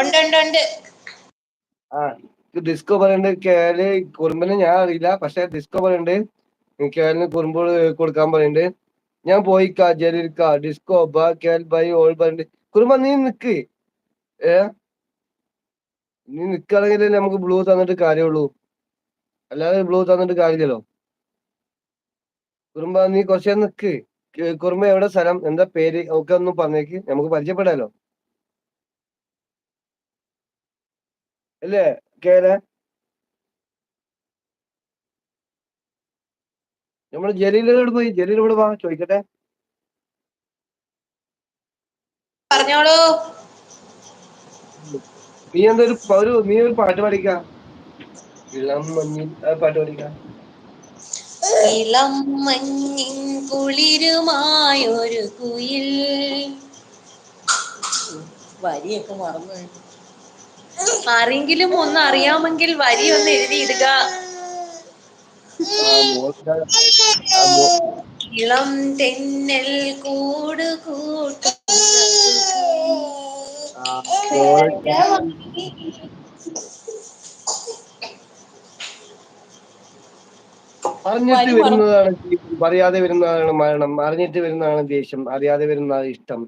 ഉണ്ട് ഉണ്ട് ഉണ്ട്. ഡിസ്കോ പറയുന്നുണ്ട് കേരള കുറുമ്പിനെ ഞാൻ അറിയില്ല. പക്ഷെ ഡിസ്കോ പറയുന്നുണ്ട് കേരളിന് കുറുമ്പ് കൊടുക്കാൻ പറയുന്നുണ്ട്. ഞാൻ പോയിക്കാ ജലീൽക്ക ഡിസ്കോ ബ കേൽ ബൈ ഓൾ പറയുന്നുണ്ട് കുറുമ്പ നീ നിക്ക്. ഏ? നീ നിക്കാണെങ്കിൽ നമുക്ക് ബ്ലൂ തന്നിട്ട് കാര്യമുള്ളൂ. അല്ലാതെ ബ്ലൂ തന്നിട്ട് കാര്യമില്ലല്ലോ. കുറുമ്പ നീ കുറച്ചേ നിക്ക്. കുറുമ്പ എവിടെ സ്ഥലം? എന്താ പേര്? ഒക്കെ ഒന്ന് പറഞ്ഞേക്ക്. നമുക്ക് പരിചയപ്പെടാലോ? അല്ലേ? കേര നമ്മൾ ജലീലോട് പോയി. ജലീലോട് വാ. ചോദിക്കട്ടെ. പറഞ്ഞോളൂ. നീ എന്തൊരു ഒരു ഒരു നീ ഒരു പാട്ട് പാടിക്കാം. ഇളം മഞ്ഞിൽ പാട്ട് പാടിക്ക. ഇളം മഞ്ഞിൻ കുളിരുമായൊരു കുയിൽ. വരിയൊക്കെ മറന്നു. ആരെങ്കിലും ഒന്ന് അറിയാമെങ്കിൽ വരി ഒന്ന് എഴുതിയിടുക. ഇളം തെന്നൽ കൂട് കൂട്ടും ആ മോളെ അറിഞ്ഞിട്ട് വരുന്നതാണ് അറിയാതെ വരുന്നതാണ് മരണം. അറിഞ്ഞിട്ട് വരുന്നതാണ് ദേഷ്യം. അറിയാതെ വരുന്നതാണ് ഇഷ്ടം.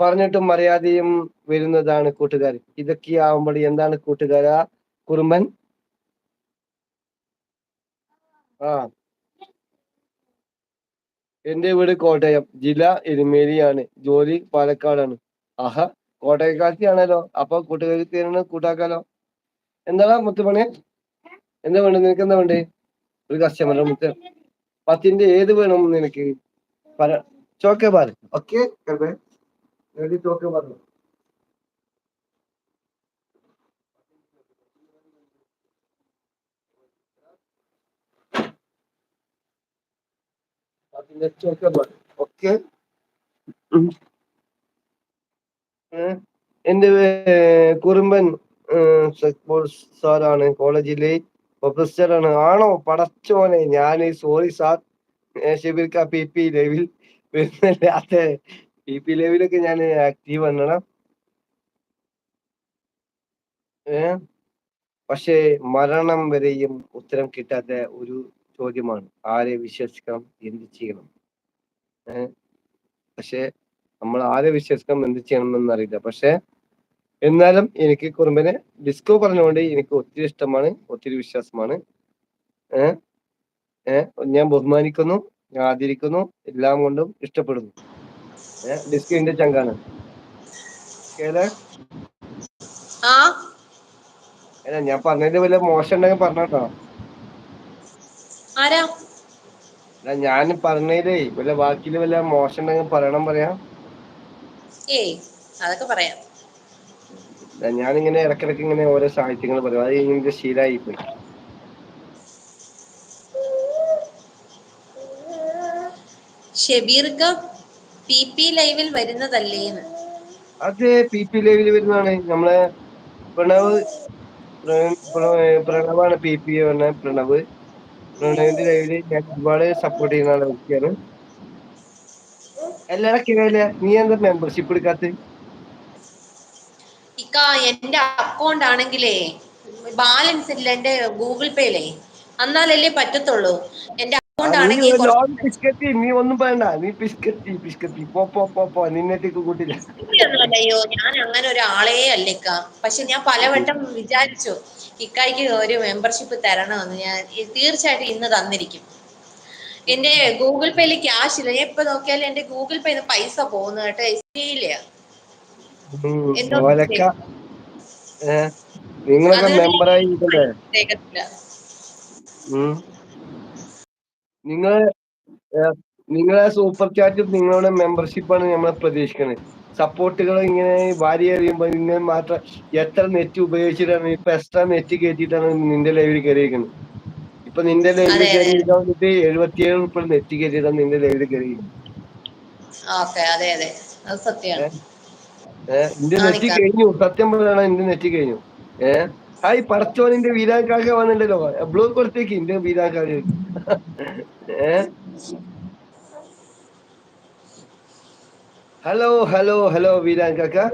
പറഞ്ഞിട്ടും അറിയാതെയും വരുന്നതാണ് കൂട്ടുകാർ. ഇതൊക്കെ ആവുമ്പോൾ എന്താണ് കൂട്ടുകാരാ? കുറുമ്പൻ? ആ. എന്റെ വീട് കോട്ടയം. ജില്ല എരുമേലിയാണ്. ജോലി പാലക്കാടാണ്. ആഹ കോട്ടയക്കാർത്തിയാണല്ലോ അപ്പൊ കൂട്ടുകാർക്ക് തീരുന്ന കൂട്ടാക്കാലോ? എന്താടാ മുത്തുമണി? എന്താ വേണ്ടത്? നിനക്ക് എന്താ വേണ്ടേ? ഒരു കസ്റ്റമർ മുത്ത് പത്തിന്റെ ഏത് വേണം നിനക്ക് പറ choco bar okay choco bar പത്തിന്റെ ചോക്കെ ബാർ ഓക്കെ. എന്റെ കുറുമ്പൻ കുറുമ്പൻ സാറാണ് കോളേജിലെ പ്രൊഫസറാണ്. ആണോ? പടച്ചോനെ ഞാൻ സോറി സാർ ഷെബിർക്ക പി പി ലെവിൽ അതെ. പി പി ലെവിലൊക്കെ ഞാൻ ആക്റ്റീവ് ആണ് ഏ? പക്ഷേ മരണം വരെയും ഉത്തരം കിട്ടാത്ത ഒരു ചോദ്യമാണ്. ആരെ വിശ്വസിക്കണം? എന്ത് ചെയ്യണം? ഏ? പക്ഷെ നമ്മൾ ആരെ വിശ്വസിക്കണം? എന്ത് ചെയ്യണം എന്നറിയില്ല. പക്ഷെ എന്നാലും എനിക്ക് കുറുമ്പനെ ഡിസ്കോ പറഞ്ഞുകൊണ്ട് എനിക്ക് ഒത്തിരി ഇഷ്ടമാണ് ഒത്തിരി വിശ്വാസമാണ്. ഏഹ് ഞാൻ ബഹുമാനിക്കുന്നു ഞാൻ ആദരിക്കുന്നു എല്ലാം കൊണ്ടും ഇഷ്ടപ്പെടുന്നു. ഏ? ഡിസ്കോ എന്റെ ചങ്കാണ്. അല്ല ഞാൻ പറഞ്ഞതിന്റെ വല്ല മോശം ഉണ്ടെങ്കിൽ പറഞ്ഞോട്ടോ. അല്ല ഞാൻ പറഞ്ഞതിലേ വല്ല വാക്കിൽ വല്ല മോശം ഉണ്ടെങ്കിൽ പറയണം പറയാം. ഏയ് അതൊക്കെ പറയാം. ഞാനിങ്ങനെ ഇടക്കിടക്ക് ഇങ്ങനെ ഓരോ സാഹിത്യങ്ങൾ പറയും. അത് എനിക്ക് ശീലമായി പോയി ഷെബീർക്ക പി പി ലൈവിൽ വരുന്നതല്ലേന്ന്. അത് പി പി ലൈവിൽ വരുന്നതാണ്. നമ്മളെ പ്രണവ് പ്ര- പ്ര- പ്രണവാണ് പി പി പറഞ്ഞ പ്രണവ്. പ്രണവിന്റെ ലൈവിൽ ഞാൻ ഒരുപാട് സപ്പോർട്ട് ചെയ്യുന്ന വ്യക്തിയാണ് എല്ലാരും കേരള നീ എന്താ മെമ്പർഷിപ്പ് എടുക്കാത്ത ഇക്ക എന്റെ അക്കൗണ്ട് ആണെങ്കിലേ ബാലൻസ് ഇല്ല എന്റെ ഗൂഗിൾ പേയിലേ എന്നാലല്ലേ പറ്റത്തുള്ളൂ. എന്റെ അക്കൗണ്ട് ആണെങ്കിൽ പിസ്കത്തി നീ ഒന്നും പറയണ്ട. നീ പിസ്കത്തി പിസ്കത്തി പോ പോ പോ പോ. നിന്നേക്ക് കൂട്ടില്ല. അയ്യോ ഞാൻ അങ്ങനെ ഒരാളേ അല്ല ഇക്ക. പക്ഷെ ഞാൻ പലവട്ടം വിചാരിച്ചു ഇക്കായ്ക്ക് ഒരു മെമ്പർഷിപ്പ് തരണമെന്ന്. ഞാൻ തീർച്ചയായിട്ടും ഇന്ന് തന്നിരിക്കും. എന്റെ ഗൂഗിൾ പേയിൽ ക്യാഷ് ഇല്ല. ഞാൻ ഇപ്പൊ നോക്കിയാലും എന്റെ ഗൂഗിൾ പേയിൽ പൈസ പോകുന്നു കേട്ടോ എസ് ഓലക്ക നിങ്ങളൊക്കെ മെമ്പറായി ഇരിക്കണ്ടേ. ഉം. നിങ്ങളെ സൂപ്പർ ചാറ്റും നിങ്ങളുടെ മെമ്പർഷിപ്പാണ് നമ്മൾ പ്രതീക്ഷിക്കുന്നത് സപ്പോർട്ടുകൾ ഇങ്ങനെ വാരി എറിയുമ്പോൾ ഇങ്ങനെ മാത്രം എത്ര നെറ്റ് ഉപയോഗിച്ചിട്ടാണ് ഇപ്പൊ എക്സ്ട്രാ നെറ്റ് കയറ്റിയിട്ടാണ് നിന്റെ ലൈവിൽ കയറിയിരിക്കുന്നത് ഇപ്പൊ നിന്റെ ലൈവിൽ. കയറിയിരിക്കാൻ വേണ്ടിട്ട് എഴുപത്തിയേഴ് ഉൾപ്പെടെ നെറ്റ് കയറ്റിയിട്ടാണ് നിന്റെ ലൈവിൽ കയറിയിരിക്കുന്നത് ഏഹ് എന്റെ നെറ്റ് കഴിഞ്ഞു. സത്യം പറയണ എന്റെ നെറ്റ് കഴിഞ്ഞു. ഏഹ് ഹായ് പറച്ചോൻ പടച്ചോനിന്റെ വീരാക്കാക വന്നിട്ടല്ലോ ബ്ലൂ കൊടുത്തേക്ക് എന്റെ വീരാക്കാക ഏഹ് ഹലോ ഹലോ ഹലോ വീരാൻ കാക്ക